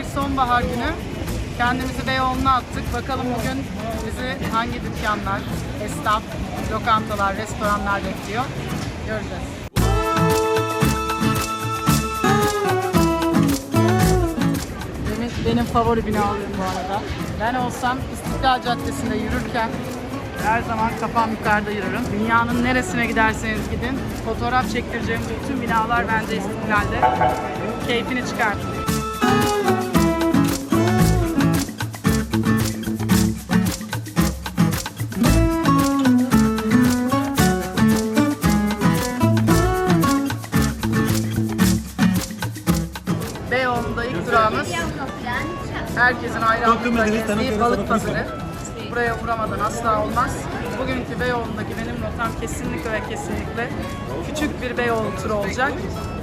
bir sonbahar günü kendimizi Beyoğlu'na attık. Bakalım bugün bizi hangi dükkanlar, esnaf, lokantalar, restoranlar bekliyor. Göreceğiz. Benim, benim favori binalarım bu arada. Ben olsam İstiklal Caddesi'nde yürürken her zaman kafam yukarıda yürürüm. Dünyanın neresine giderseniz gidin, fotoğraf çektireceğim bütün binalar bence İstiklal'de. Keyfini çıkartın. Ayrı aklında gezdiği balık pazarı. Buraya uğramadan asla olmaz. Bugünkü Beyoğlu'ndaki benim rotam kesinlikle ve kesinlikle küçük bir Beyoğlu turu olacak.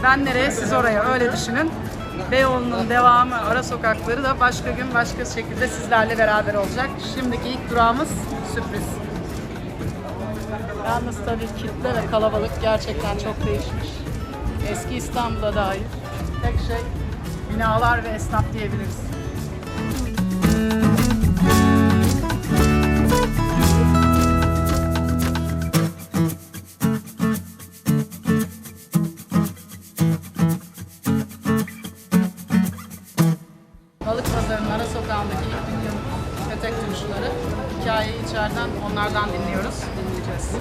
Ben nereye siz oraya öyle düşünün. Beyoğlu'nun devamı, ara sokakları da başka gün başka şekilde sizlerle beraber olacak. Şimdiki ilk durağımız sürpriz. Yalnız tabii kitle ve kalabalık gerçekten çok değişmiş. Eski İstanbul'a dair tek şey binalar ve esnaf diyebiliriz. İçeriden onlardan dinliyoruz, dinleyeceğiz.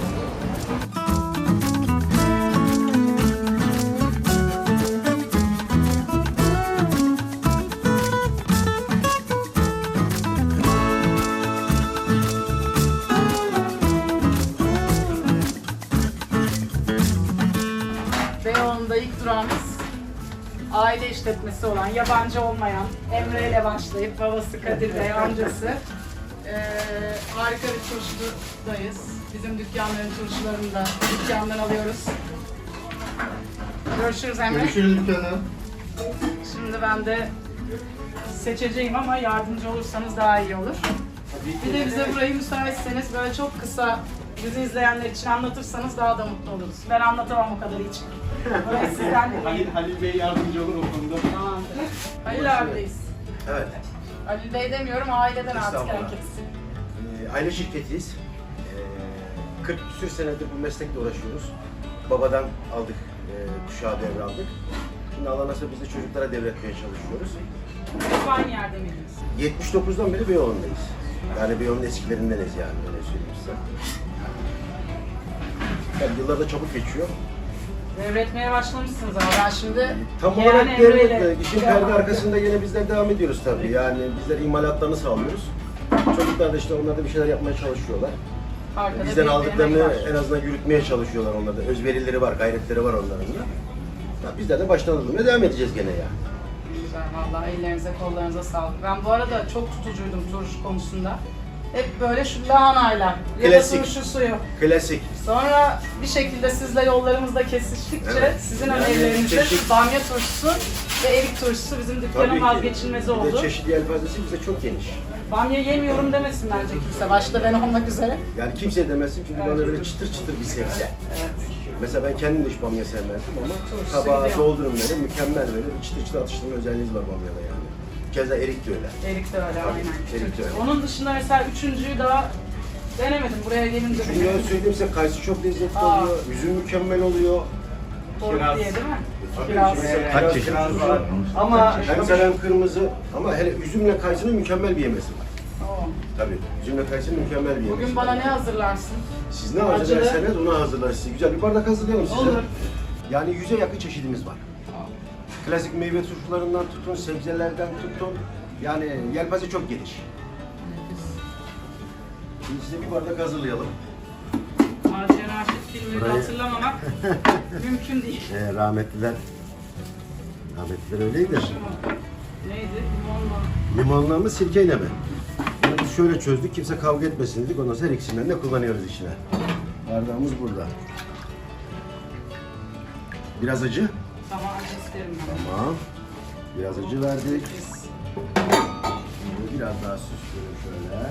Beyoğlu'nda ilk durağımız aile işletmesi olan, yabancı olmayan, Emre ile başlayıp babası Kadir Bey, amcası. Ee, harika bir turşudayız. Bizim dükkanların turşularını da dükkandan alıyoruz. Görüşürüz Emre. Görüşürüz dükkana. Şimdi ben de seçeceğim ama yardımcı olursanız daha iyi olur. Bir de bize burayı müsaitseniz böyle çok kısa bizi izleyenler için anlatırsanız daha da mutlu oluruz. Ben anlatamam o kadar hiç. Burayı sizden Halil. Halil Bey yardımcı olur o konuda. Tamamdır. Halil abideyiz. Evet, Halil Bey demiyorum aileden artık Estağfurullah. herkes. e, aile şirketiyiz. E, 40 küsür senedir bu meslekle uğraşıyoruz. Babadan aldık, e, kuşağı devraldık. Şimdi Allah nasip biz de çocuklara devretmeye çalışıyoruz. Aynı yerde miydiniz? 79'dan beri Beyoğlu'ndayız. Yani Beyoğlu'nun eskilerindeniz yani, öyle söyleyeyim size. Yani yıllar da çabuk geçiyor. Devretmeye başlamışsınız ama ben şimdi Tam olarak Emre ile- devlet, işin perde arkasında yine bizler devam ediyoruz tabii. Yani bizler imalatlarını sağlıyoruz. Çocuklar da işte onlar da bir şeyler yapmaya çalışıyorlar. Arkada Bizden bir aldıklarını var. en azından yürütmeye çalışıyorlar onlar da. Özverileri var, gayretleri var onların da. Ya bizler de baştan alınmaya devam edeceğiz gene ya. Güzel valla ellerinize kollarınıza sağlık. Ben bu arada çok tutucuydum turşu konusunda. Hep böyle şu lahanayla ya da Klasik. turşu suyu. Klasik. Sonra bir şekilde sizle yollarımızda kesiştikçe Evet. sizin Yani önerilerinizle çeşit- bamya turşusu ve erik turşusu bizim dükkanın vazgeçilmezi Bir de oldu. çeşitli yelpazesi bize çok geniş. Bamya yemiyorum demesin bence kimse. Başta ben olmak üzere. Yani kimse demezsin çünkü bana böyle çıtır çıtır bir sebze. Mesela ben kendim de hiç bamya sevmezdim ama tabağa gidiyor. doldurum böyle mükemmel böyle bir çıtır çıtır atıştırma özelliğiniz var bamyada yani. Keza erik de öyle. Erik de öyle aynen. erik de öyle. Onun dışında mesela üçüncüyü daha denemedim. Buraya gelince Şimdi ben söyleyeyim size kayısı çok lezzetli Aa. oluyor, üzüm mükemmel oluyor. Doruk Kiraz. diye değil mi? Tabii Kiraz. ki. Kaç çeşit var? Ama Hem selam kırmızı ama hele üzümle kayısının mükemmel bir yemesi var. Oo. Tabii. Üzümle kayısının mükemmel bir yemesi Bugün var. bana ne hazırlarsın? Siz ne Acılı. hazırlarsanız onu hazırlar size. Güzel bir bardak hazırlayalım size. Olur. Yani yüze yakın çeşidimiz var. Klasik meyve turşularından tutun, sebzelerden tutun. Yani yelpaze çok geniş. Şimdi size bir bardak hazırlayalım. Macera Raşit filmini Burayı- hatırlamamak mümkün değil. Ee, rahmetliler, rahmetliler öyleydi. Neydi? Limonla. Limonla mı, sirkeyle mi? Bunu biz şöyle çözdük, kimse kavga etmesin dedik. Ondan sonra her ikisinden de kullanıyoruz içine. Bardağımız burada. Biraz acı. Tamam acı isterim ben. Tamam. Biraz acı verdik. Şimdi biraz daha süsleyelim şöyle.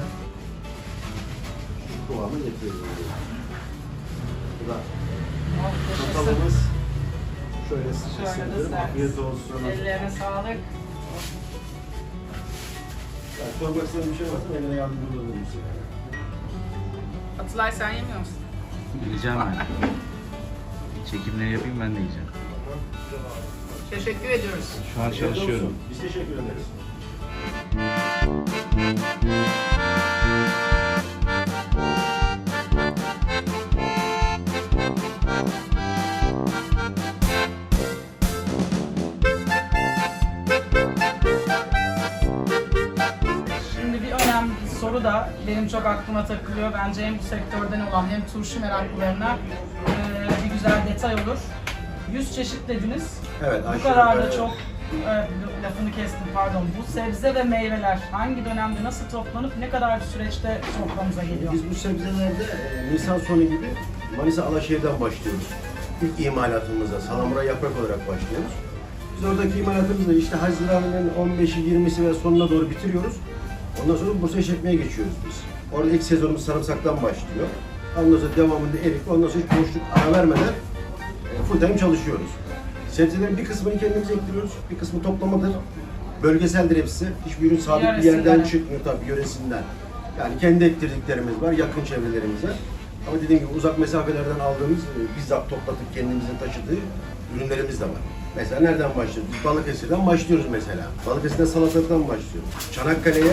Şu kıvamı getiriyoruz. Bu da çatalımız. Şöyle Şöyle de sıkıştırdım. servis. Afiyet olsun. Ellerine sağlık. Yani sormak istediğin bir şey varsa benimle yardımcı olabilirim size. Atılay sen yemiyor musun? Yiyeceğim ben. Çekimleri yapayım ben de yiyeceğim. Teşekkür ediyoruz. Şu an çalışıyorum. Biz teşekkür ederiz. Şimdi bir önemli soru da benim çok aklıma takılıyor. Bence hem bu sektörden olan hem turşu meraklılarına eee, bir güzel detay olur. 100 çeşit dediniz. Evet, Bu kadar da çok e, lafını kestim pardon. Bu sebze ve meyveler hangi dönemde nasıl toplanıp ne kadar süreçte soframıza geliyor? Biz bu sebzelerde e, Nisan sonu gibi Manisa Alaşehir'den başlıyoruz. İlk imalatımıza salamura yaprak olarak başlıyoruz. Biz oradaki imalatımızda işte Haziran'ın 15'i 20'si ve sonuna doğru bitiriyoruz. Ondan sonra Bursa'ya çekmeye geçiyoruz biz. Orada ilk sezonumuz sarımsaktan başlıyor. Ondan sonra devamında erik, ondan sonra hiç boşluk ara vermeden full time çalışıyoruz. Sebzelerin bir kısmını kendimiz ekliyoruz, bir kısmı toplamadır. Bölgeseldir hepsi. Hiçbir ürün sabit bir Yöresinden. yerden çıkmıyor tabii yöresinden. Yani kendi ektirdiklerimiz var, yakın çevrelerimize. Ama dediğim gibi uzak mesafelerden aldığımız, e, bizzat toplatıp kendimizin taşıdığı ürünlerimiz de var. Mesela nereden başlıyoruz? Biz Balıkesir'den başlıyoruz mesela. Balıkesir'den salatalıktan başlıyoruz. Çanakkale'ye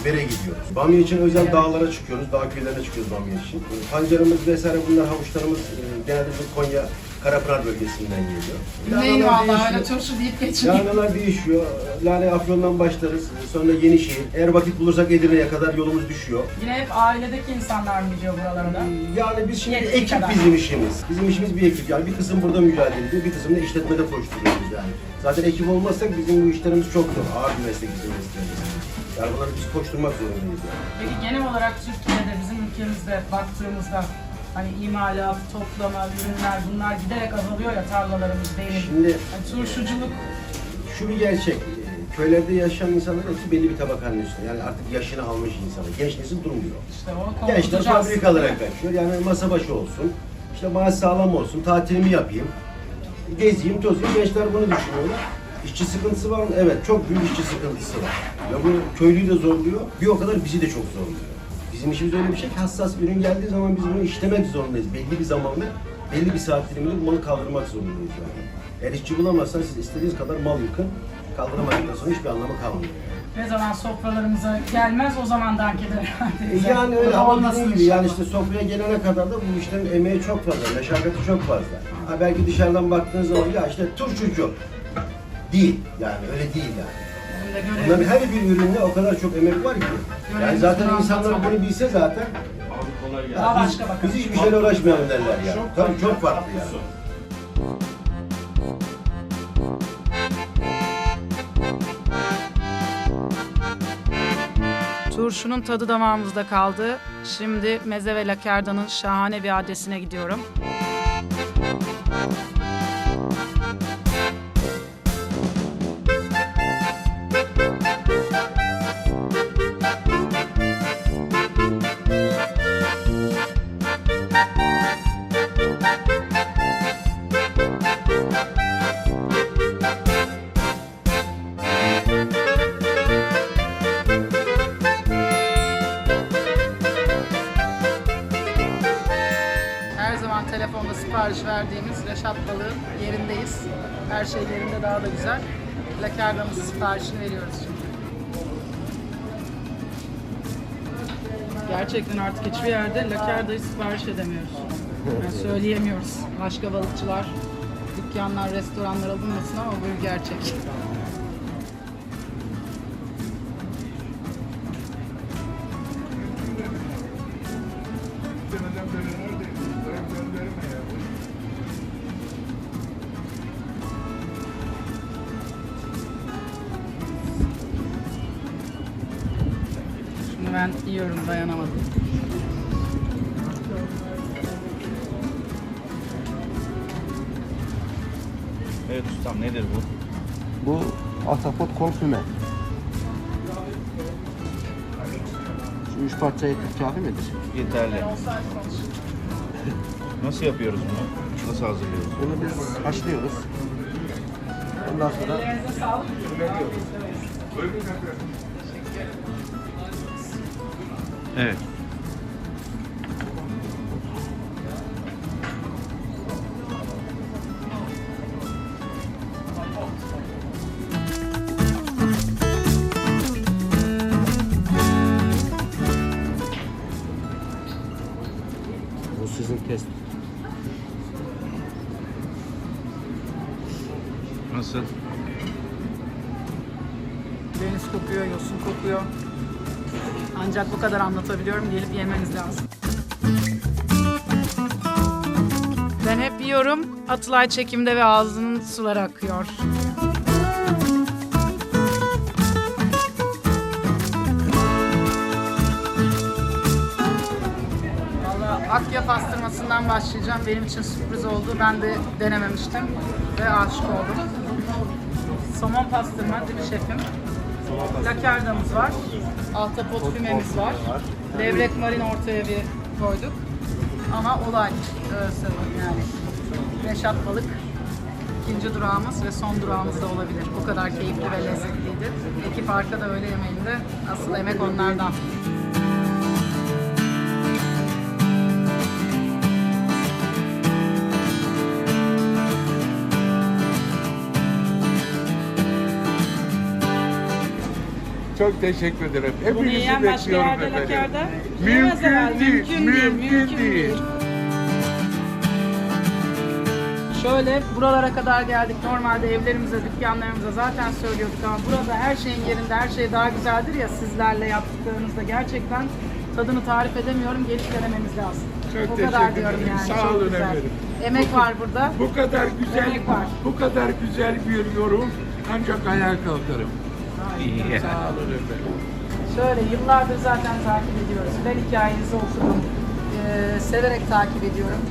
bibere gidiyoruz. Bamya için özel dağlara çıkıyoruz, dağ köylerine çıkıyoruz bamya için. E, Pancarımız vesaire bunlar havuçlarımız e, genelde bizim Konya, Karapınar bölgesinden geliyor. Neyin valla öyle değişiyor. turşu deyip geçmiyor. Lahanalar değişiyor. Lale Afyon'dan başlarız. Sonra Yenişehir. Eğer vakit bulursak Edirne'ye kadar yolumuz düşüyor. Yine hep ailedeki insanlar mı gidiyor buralara? Yani biz şimdi Yetki ekip kadar. bizim işimiz. Bizim işimiz bir ekip. Yani bir kısım burada mücadele ediyor, bir kısım da işletmede koşturuyoruz yani. Zaten ekip olmazsak bizim bu işlerimiz çok zor. Ağır bir meslek bizim mesleğimiz. Yani bunları biz koşturmak zorundayız yani. Peki genel olarak Türkiye'de bizim ülkemizde baktığımızda hani imalat, toplama, ürünler bunlar giderek azalıyor ya tarlalarımız değil. Şimdi Yani turşuculuk şu bir gerçek. Köylerde yaşayan insanlar hepsi belli bir tabakanın üstünde. Yani artık yaşını almış insanlar. Genç nesil durmuyor. işte o Gençler fabrikalara kaçıyor. Yani masa başı olsun. İşte maaş sağlam olsun. Tatilimi yapayım. Gezeyim, tozayım. Gençler bunu düşünüyorlar. İşçi sıkıntısı var mı? Evet, çok büyük işçi sıkıntısı var. Ya bu köylüyü de zorluyor. Bir o kadar bizi de çok zorluyor. Bizim işimiz öyle bir şey ki hassas bir ürün geldiği zaman biz bunu işlemek zorundayız. Belli bir zamanla, belli bir saat diliminde malı kaldırmak zorundayız yani. Eğer işçi bulamazsan siz istediğiniz kadar mal yıkın. Kaldıramadıktan sonra hiçbir anlamı kalmıyor. Ne zaman sofralarımıza gelmez o zaman dank eder herhalde. Yani öyle ama dediğim gibi yani inşallah. işte sofraya gelene kadar da bu işlerin emeği çok fazla, meşakkatı çok fazla. Ha belki dışarıdan baktığınız zaman ya işte turşucu değil yani öyle değil yani. Bizim de görevimiz- Bunların her bir üründe o kadar çok emek var ki. Yani Görevimiz zaten insanlar bunu bilse zaten Abi kolay gelsin. ya Daha biz, başka bakalım. biz hiçbir şeyle uğraşmayalım derler ya. Tabii çok farklı yani. Turşunun tadı damağımızda kaldı. Şimdi meze ve lakarda'nın şahane bir adresine gidiyorum. Verdiğimiz Reşat Balığı'nın yerindeyiz. Her şey yerinde daha da güzel. Lakardamızın siparişini veriyoruz şimdi. Gerçekten artık hiçbir yerde lakardayı sipariş edemiyoruz. Yani söyleyemiyoruz. Başka balıkçılar, dükkanlar, restoranlar alınmasın ama bu gerçek. Evet ustam nedir bu? Bu atapot konfüme. Şu üç parça et kafi midir? Yeterli. Nasıl yapıyoruz bunu? Nasıl hazırlıyoruz? Bunu biz haşlıyoruz. Ondan sonra. Evet. Bu kadar anlatabiliyorum. Gelip yemeniz lazım. Ben hep yiyorum. Atılay çekimde ve ağzının suları akıyor. Akya pastırmasından başlayacağım. Benim için sürpriz oldu. Ben de denememiştim ve aşık oldum. Somon pastırma değil mi şefim? Lakardamız var. Ahtapot fümemiz var. Levrek marin ortaya bir koyduk. Ama olay e, yani. Reşat balık ikinci durağımız ve son durağımız da olabilir. O kadar keyifli ve lezzetliydi. Ekip arkada öğle yemeğinde asıl emek onlardan. Çok teşekkür ederim. Bunu Hepinizi yiyen başka bekliyorum yerde efendim. lakarda yiyemez herhalde. Mümkün değil, mümkün değil. Şöyle buralara kadar geldik. Normalde evlerimize, dükkanlarımıza zaten söylüyorduk ama burada her şeyin yerinde, her şey daha güzeldir ya sizlerle yaptıklarınızda. Gerçekten tadını tarif edemiyorum. Gelip denememiz lazım. Çok o teşekkür kadar diyorum ederim. yani. Sağ Çok olun güzel. efendim. Emek var burada. Bu kadar güzel, Emek var. bu kadar güzel bir yorum ancak ayağa kalkarım. İyi. Sağ olun efendim. Şöyle yıllardır zaten takip ediyoruz. Ben hikayenizi okudum. Ee, severek takip ediyorum.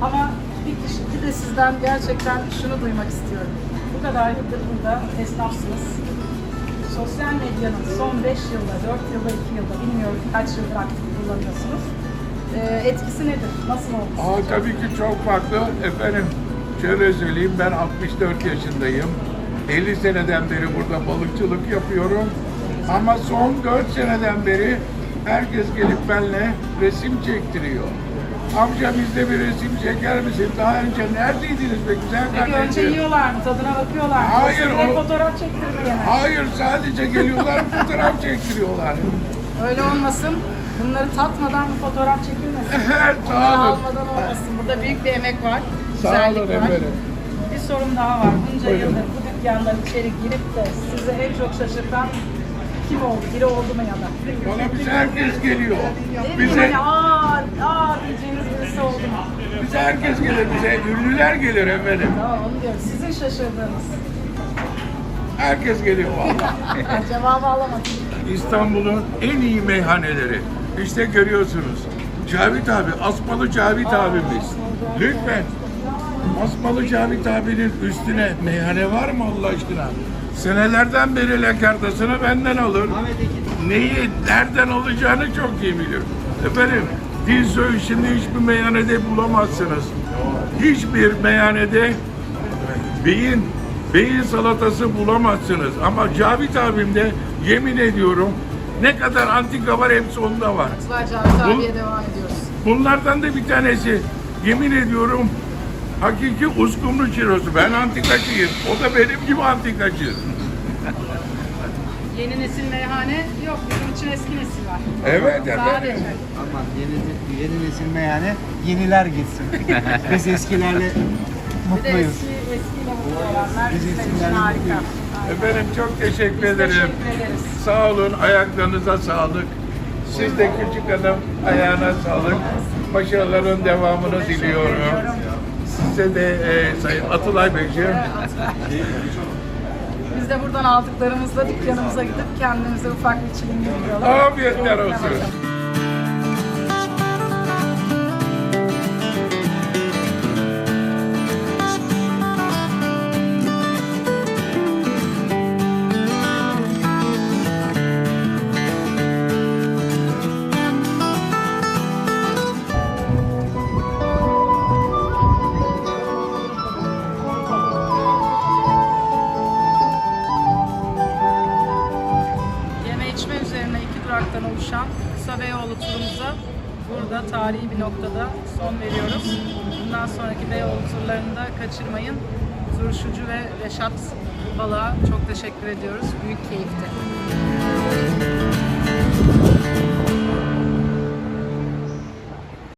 Ama bir kişi bir de sizden gerçekten şunu duymak istiyorum. Bu kadar yıldır burada esnafsınız. Sosyal medyanın son 5 yılda, 4 yılda, 2 yılda bilmiyorum kaç yıldır aktif kullanıyorsunuz. Ee, etkisi nedir? Nasıl oldu? Aa, tabii ki çok farklı. Efendim şöyle söyleyeyim ben 64 yaşındayım. 50 seneden beri burada balıkçılık yapıyorum. Ama son 4 seneden beri herkes gelip benimle resim çektiriyor. Amca bizde bir resim çeker misin? Daha önce neredeydiniz be güzel Peki önce kardeşim? yiyorlar mı? Tadına bakıyorlar mı? Hayır, Size o- fotoğraf çektirmeye mi? Hayır sadece geliyorlar fotoğraf çektiriyorlar. Öyle olmasın. Bunları tatmadan bu fotoğraf çekilmesin. Sağ olun. almadan olmasın. Burada büyük bir emek var. Sağ güzellik olun var. efendim. Bir sorum daha var. Bunca Buyurun. yıldır dükkandan içeri girip de sizi en çok şaşırtan kim oldu? Biri oldu mu ya da? Bana bize herkes geliyor. Değil mi? Bize, Hani aa, aa diyeceğiniz birisi oldu mu? bize herkes gelir. Bize ünlüler gelir efendim. Tamam onu diyorum. Sizin şaşırdığınız. Herkes geliyor vallahi. Cevabı alamadım. İstanbul'un en iyi meyhaneleri. İşte görüyorsunuz. Cavit abi, Asmalı Cavit abimiz. Lütfen. Asmalı Cavit abinin üstüne meyhane var mı Allah aşkına? Senelerden beri lakardasını benden alır. Neyi, nereden alacağını çok iyi bilir. Efendim, dil söğüşünü hiçbir meyhanede bulamazsınız. Hiçbir meyhanede beyin beyin salatası bulamazsınız. Ama Cavit abimde yemin ediyorum ne kadar antika var hepsi onda var. Cavit abiye devam ediyoruz. Bunlardan da bir tanesi yemin ediyorum hakiki uskumru çirosu. Ben antikacıyım. O da benim gibi antikacı. Yeni nesil meyhane yok. Bizim için eski nesil var. Evet efendim. Sadece. Aman yeni, yeni nesil meyhane yeniler gitsin. Biz eskilerle Bir de mutluyuz. eski, eskiyle mutlu olanlar Biz bizim için eskilerle harika. mutluyuz. Efendim çok teşekkür Biz ederim. teşekkür ederiz. Sağ olun, ayaklarınıza sağlık. Siz de küçük hanım ayağına sağlık. Başarıların devamını diliyorum. Size de e, Sayın Atılay Beyciğim Biz de buradan aldıklarımızla dükkanımıza gidip kendimize ufak bir çilingir yiyorlar. afiyetler olsun. Tarihi bir noktada son veriyoruz. Bundan sonraki Beyoğlu turlarını da kaçırmayın. Turşucu ve Reşat Balığa çok teşekkür ediyoruz. Büyük keyifti.